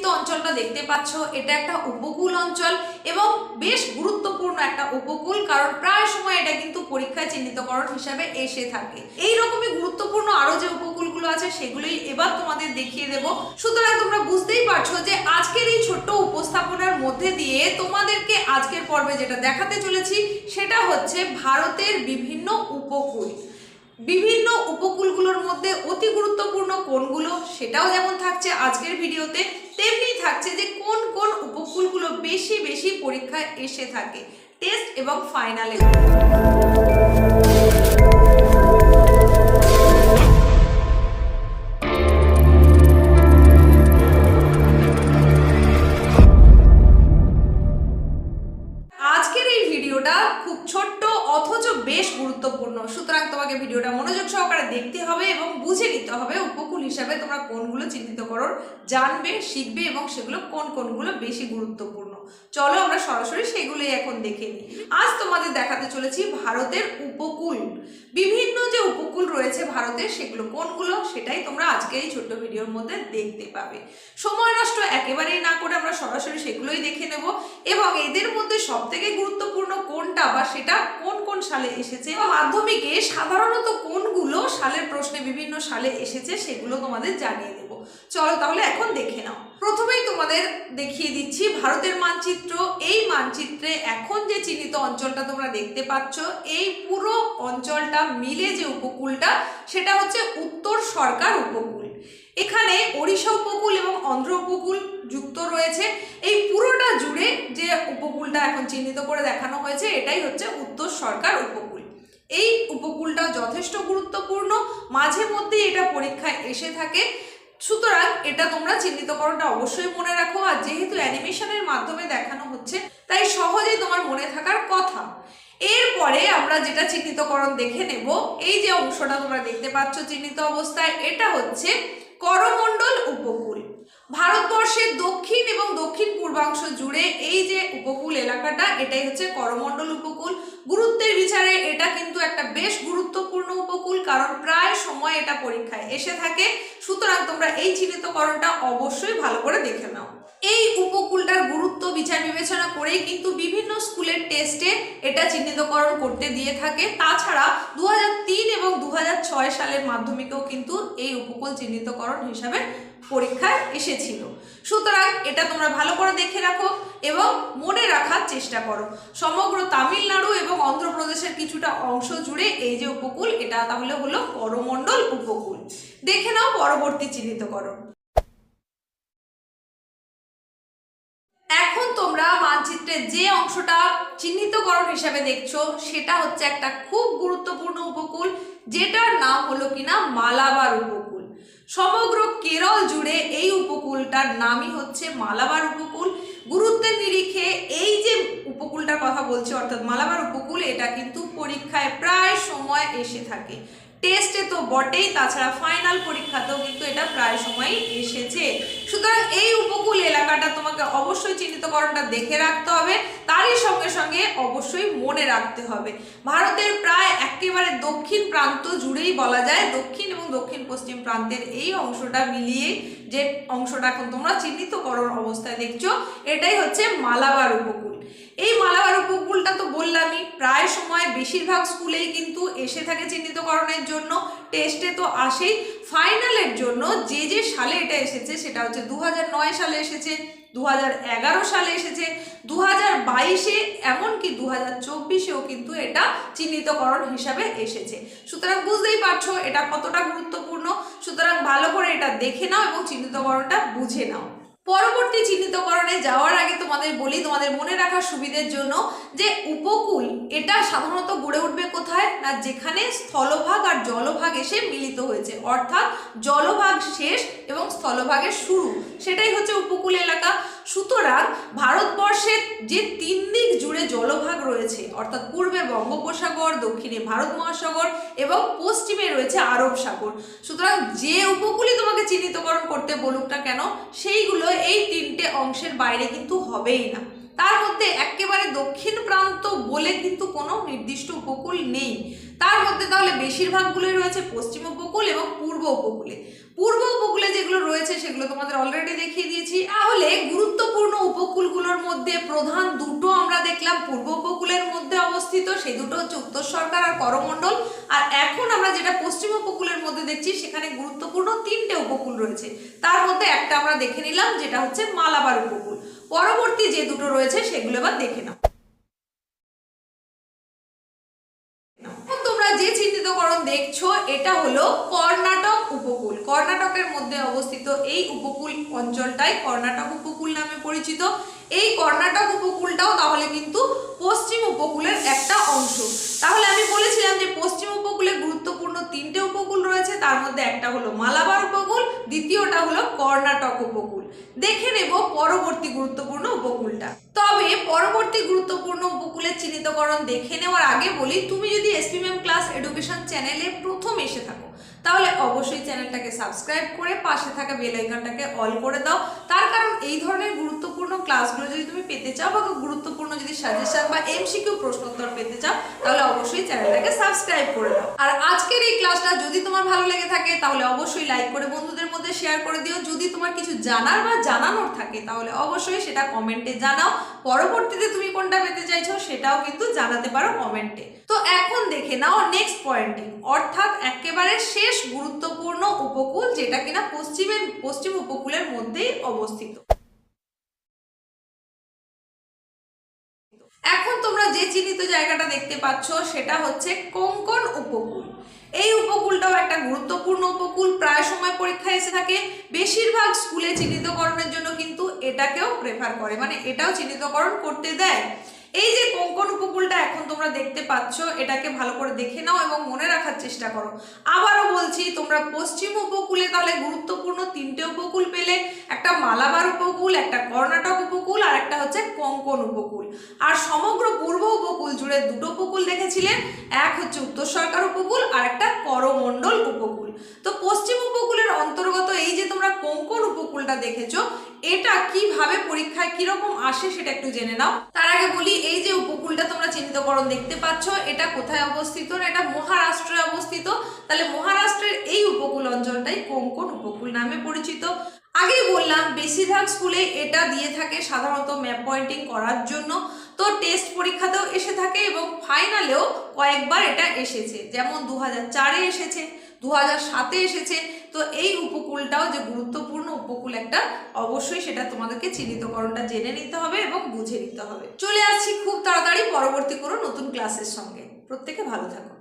চিহ্নিত অঞ্চলটা দেখতে পাচ্ছ। এটা একটা উপকূল অঞ্চল এবং বেশ গুরুত্বপূর্ণ একটা উপকূল, কারণ প্রায় সময় এটা কিন্তু পরীক্ষায় চিহ্নিতকরণ হিসাবে এসে থাকে। এই রকমই গুরুত্বপূর্ণ আরও যে উপকূলগুলো আছে, সেগুলোই এবার তোমাদের দেখিয়ে দেব। সুতরাং তোমরা বুঝতেই পারছ যে আজকের এই ছোট্ট উপস্থাপনার মধ্যে দিয়ে তোমাদেরকে আজকের পর্বে যেটা দেখাতে চলেছি, সেটা হচ্ছে ভারতের বিভিন্ন উপকূল। বিভিন্ন উপকূলগুলোর মধ্যে অতি গুরুত্বপূর্ণ কোনগুলো, সেটাও যেমন থাকছে আজকের ভিডিওতে। তেমনি থাকছে যে কোন কোন উপকূলগুলো বেশি বেশি পরীক্ষায় এসে থাকে টেস্ট এবং ফাইনালে বেশ গুরুত্বপূর্ণ। সুতরাং তোমাকে ভিডিওটা মনোযোগ সহকারে দেখতে হবে এবং বুঝে নিতে হবে উপকূল হিসাবে তোমরা কোনগুলো চিহ্নিতকরণ জানবে, শিখবে এবং সেগুলো কোন কোনগুলো বেশি গুরুত্বপূর্ণ। চলো আমরা সরাসরি সেগুলোই এখন দেখে নিই। আজ তোমাদের দেখাতে চলেছি ভারতের উপকূল। বিভিন্ন যে উপকূল রয়েছে ভারতের সেগুলো কোনগুলো সেটাই তোমরা আজকে এই ছোট্ট ভিডিওর মধ্যে দেখতে পাবে। সময় নষ্ট একেবারেই না করে আমরা সরাসরি সেগুলোই দেখে নেব এবং এদের মধ্যে সব থেকে গুরুত্বপূর্ণ কোনটা বা সেটা কোন কোন সালে এসেছে বা মাধ্যমিকে সাধারণত কোনগুলো সালের প্রশ্নে বিভিন্ন সালে এসেছে সেগুলো তোমাদের জানিয়ে দেব। চলো তাহলে এখন দেখে নাও। প্রথমেই তোমাদের দেখিয়ে দিচ্ছি ভারতের মানচিত্র। এই মানচিত্রে এখন যে চিহ্নিত অঞ্চলটা তোমরা দেখতে পাচ্ছ, এই পুরো অঞ্চলটা মিলে যে উপকূলটা, সেটা হচ্ছে উত্তর সরকার উপকূল। এখানে ওড়িশা উপকূল এবং অন্ধ্র উপকূল যুক্ত রয়েছে। এই পুরোটা জুড়ে যে উপকূলটা এখন চিহ্নিত করে দেখানো হয়েছে, এটাই হচ্ছে উত্তর সরকার উপকূল। এই উপকূলটা যথেষ্ট গুরুত্বপূর্ণ। মাঝে মধ্যে এটা পরীক্ষায় এসে থাকে। সুতরাং এটা তোমরা চিহ্নিতকরণটা অবশ্যই মনে রাখো, আর যেহেতু অ্যানিমেশনের মাধ্যমে দেখানো হচ্ছে, তাই সহজেই তোমার মনে থাকার কথা। এরপরে আমরা যেটা চিহ্নিতকরণ দেখে নেব, এই যে অংশটা তোমরা দেখতে পাচ্ছ চিহ্নিত অবস্থায়, এটা হচ্ছে করমণ্ডল উপকূল। ভারতবর্ষের দক্ষিণ এবং দক্ষিণ পূর্বাংশ জুড়ে এই যে উপকূল এলাকাটা, এটাই হচ্ছে করমণ্ডল উপকূল। গুরুত্বের বিচারে এটা কিন্তু একটা বেশ কারণ প্রায় সময় এটা পরীক্ষায় এসে থাকে। সুতরাং তোমরা এই চিহ্নিতকরণটা অবশ্যই ভালো করে দেখে নাও। এই উপকূলটার গুরুত্ব বিচার বিবেচনা করেই কিন্তু বিভিন্ন স্কুলের টেস্টে এটা চিহ্নিতকরণ করতে দিয়ে থাকে। তাছাড়া দু হাজার তিন এবং দু হাজার ছয় সালের মাধ্যমিকেও কিন্তু এই উপকূল চিহ্নিতকরণ হিসাবে পরীক্ষায় এসেছিল। সুতরাং এটা তোমরা ভালো করে দেখে রাখো এবং মনে রাখার চেষ্টা করো। সমগ্র তামিলনাড়ু এবং অন্ধ্রপ্রদেশের কিছুটা অংশ জুড়ে এই যে উপকূল, এটা তাহলে হলো করমণ্ডল উপকূল। দেখে নাও পরবর্তী চিহ্নিতকরণ এখন তোমরা মানচিত্রের যে অংশটা চিহ্নিতকরণ হিসাবে দেখছ, সেটা হচ্ছে একটা খুব গুরুত্বপূর্ণ উপকূল, যেটার নাম হলো কিনা মালাবার উপকূল। সমগ্র কেরল জুড়ে এই উপকূলটার নামই হচ্ছে মালাবার উপকূল। গুরুত্বের নিরিখে এই যে উপকূলটার কথা বলছি, অর্থাৎ মালাবার উপকূল এটা কিন্তু পরীক্ষায় প্রায় সময় এসে থাকে। টেস্টে তো বটেই, তাছাড়া ফাইনাল পরীক্ষাতেও কিন্তু এটা প্রায় সময়ই এসেছে। সুতরাং এই উপকূল এলাকাটা তোমাকে অবশ্যই চিহ্নিতকরণটা দেখে রাখতে হবে। তারই সঙ্গে সঙ্গে অবশ্যই মনে রাখতে হবে। ভারতের প্রায় একেবারে দক্ষিণ প্রান্ত জুড়েই বলা যায়, দক্ষিণ এবং দক্ষিণ পশ্চিম প্রান্তের এই অংশটা মিলিয়ে যে অংশটা এখন তোমরা চিহ্নিত চিহ্নিতকরণ অবস্থায় দেখছ, এটাই হচ্ছে মালাবার উপকূল। এই মালাবার উপকূলটা তো বললামই, প্রায় সময় বেশিরভাগ স্কুলেই কিন্তু এসে থাকে চিহ্নিতকরণের জন্য টেস্টে তো আসেই। ফাইনালের জন্য যে যে সালে এটা এসেছে, সেটা হচ্ছে দু সালে এসেছে। দু হাজার এগারো সালে এসেছে। দু হাজার বাইশে এমনকি দু হাজার চব্বিশেও কিন্তু এটা চিহ্নিতকরণ হিসাবে এসেছে। সুতরাং বুঝতেই পারছ, এটা কতটা গুরুত্বপূর্ণ। সুতরাং ভালো করে এটা দেখে নাও এবং চিহ্নিতকরণটা বুঝে নাও। পরবর্তী চিহ্নিতকরণে যাওয়ার আগে তোমাদের বলি, তোমাদের মনে রাখার সুবিধের জন্য যে উপকূল, এটা সাধারণত গড়ে উঠবে কোথায়? না যেখানে স্থলভাগ আর জলভাগ এসে মিলিত হয়েছে। অর্থাৎ জলভাগ শেষ এবং স্থলভাগের শুরু। সেটাই হচ্ছে উপকূল এলাকা। সুতরাং ভারতবর্ষের যে তিন দিক জুড়ে জলভাগ রয়েছে, অর্থাৎ পূর্বে বঙ্গোপসাগর, দক্ষিণে ভারত মহাসাগর এবং পশ্চিমে রয়েছে আরব সাগর। সুতরাং যে উপকূলই তোমাকে চিহ্নিতকরণ করতে বলুক না কেন, সেইগুলো এই তিনটে অংশের বাইরে কিন্তু হবেই না। তার মধ্যে একেবারে দক্ষিণ প্রান্ত বলে কিন্তু কোনো নির্দিষ্ট উপকূল নেই। তার মধ্যে তাহলে বেশিরভাগগুলোই রয়েছে পশ্চিম উপকূল এবং পূর্ব উপকূলে। পূর্ব উপকূলে যেগুলো রয়েছে সেগুলো তোমাদের অলরেডি দেখিয়ে দিয়েছি। তাহলে গুরুত্বপূর্ণ উপকূলগুলোর মধ্যে প্রধান দুটো আমরা দেখলাম। পূর্ব উপকূলের মধ্যে অবস্থিত, সেই দুটো হচ্ছে উত্তর সরকার আর করমণ্ডল। আর এখন আমরা যেটা পশ্চিম উপকূলের মধ্যে দেখছি, সেখানে গুরুত্বপূর্ণ তিনটে উপকূল রয়েছে। তার মধ্যে একটা আমরা দেখে নিলাম, যেটা হচ্ছে মালাবার উপকূল। পরবর্তী যে দুটো রয়েছে, সেগুলো এবার দেখে নাও। তোমরা যে চিহ্নিতকরণ দেখছ, এটা হলো কর্ণাটক উপকূল। কর্ণাটকের মধ্যে অবস্থিত এই উপকূল অঞ্চলটাই কর্ণাটক উপকূল নামে পরিচিত। এই কর্ণাটক উপকূলটাও তাহলে কিন্তু পশ্চিম উপকূলের একটা অংশ। তাহলে আমি বলেছিলাম যে পশ্চিম উপকূলে গুরুত্বপূর্ণ তিনটে উপকূল রয়েছে, তার মধ্যে একটা হলো হলো কর্ণাটক উপকূল। দেখে নেব পরবর্তী গুরুত্বপূর্ণ উপকূলটা। তবে পরবর্তী গুরুত্বপূর্ণ উপকূলের চিহ্নিতকরণ দেখে নেওয়ার আগে বলি, তুমি যদি এসপিএম ক্লাস এডুকেশন চ্যানেলে প্রথম এসে থাকো তাহলে অবশ্যই চ্যানেলটাকে সাবস্ক্রাইব করে পাশে থাকা বেল আইকনটাকে অল করে দাও। তার কারণ এই ধরনের গুরুত্বপূর্ণ ক্লাসগুলো যদি তুমি পেতে চাও বা গুরুত্বপূর্ণ যদি সাজেশন বা এমসিকিউ প্রশ্নোত্তর পেতে চাও, তাহলে অবশ্যই চ্যানেলটাকে সাবস্ক্রাইব করে দাও। আর আজকের এই ক্লাসটা যদি তোমার ভালো লেগে থাকে, তাহলে অবশ্যই লাইক করে বন্ধুদের মধ্যে শেয়ার করে দিও। যদি তোমার কিছু জানার বা জানানোর থাকে, তাহলে অবশ্যই সেটা কমেন্টে জানাও। পরবর্তীতে তুমি কোনটা পেতে চাইছো, সেটাও কিন্তু জানাতে পারো কমেন্টে তো এখন দেখে নাও নেক্সট পয়েন্টিং অর্থাৎ একেবারে শেষ গুরুত্বপূর্ণ উপকূল যেটা কিনা পশ্চিমের, পশ্চিম উপকূলের মধ্যেই অবস্থিত। এখন তোমরা যে চিহ্নিত জায়গাটা দেখতে পাচ্ছ সেটা হচ্ছে কোঙ্কন উপকূল। এই উপকূলটাও একটা গুরুত্বপূর্ণ উপকূল, প্রায় সময় পরীক্ষায় এসে থাকে। বেশিরভাগ স্কুলে চিহ্নিতকরণের জন্য কিন্তু এটাকেও প্রেফার করে মানে এটাও চিহ্নিতকরণ করতে দেয়। এই যে কোঙ্কন উপকূলটা এখন তোমরা দেখতে পাচ্ছ, এটাকে ভালো করে দেখে নাও এবং মনে রাখার চেষ্টা করো। আবারও বলছি, তোমরা পশ্চিম উপকূলে তাহলে গুরুত্বপূর্ণ তিনটে উপকূল পেলে, একটা মালাবার উপকূল, একটা কর্ণাটক উপকূল আর একটা হচ্ছে কোঙ্কন উপকূল। আর সমগ্র পূর্ব উপকূল জুড়ে দুটো উপকূল দেখেছিলেন এক হচ্ছে উত্তর সরকার উপকূল আর একটা করমণ্ডল উপকূল। তো পশ্চিম উপকূলের অন্তর্গত এই যে তোমরা কোঙ্কন উপকূলটা দেখেছ, এটা কীভাবে পরীক্ষায় কীরকম আসে সেটা একটু জেনে নাও। তার আগে বলি এই যে উপকূলটা তোমরা চিহ্নিতকরণ দেখতে পাচ্ছ, এটা কোথায় অবস্থিত? এটা মহারাষ্ট্রে অবস্থিত। তাহলে মহারাষ্ট্রের এই উপকূল অঞ্চলটাই কোঙ্কন উপকূল নামে পরিচিত? আগেই বললাম, বেশিরভাগ স্কুলে এটা দিয়ে থাকে সাধারণত ম্যাপ পয়েন্টিং করার জন্য। তো টেস্ট পরীক্ষাতেও এসে থাকে এবং ফাইনালেও কয়েকবার এটা এসেছে। যেমন দু হাজার চারে এসেছে। দু সাতে এসেছে। তো এই উপকূলটাও যে গুরুত্বপূর্ণ উপকূল একটা, অবশ্যই সেটা তোমাদেরকে চিহ্নিতকরণটা জেনে নিতে হবে এবং বুঝে নিতে হবে। চলে আসছি খুব তাড়াতাড়ি পরবর্তী কোনো নতুন ক্লাসের সঙ্গে। প্রত্যেকে ভালো থাকো।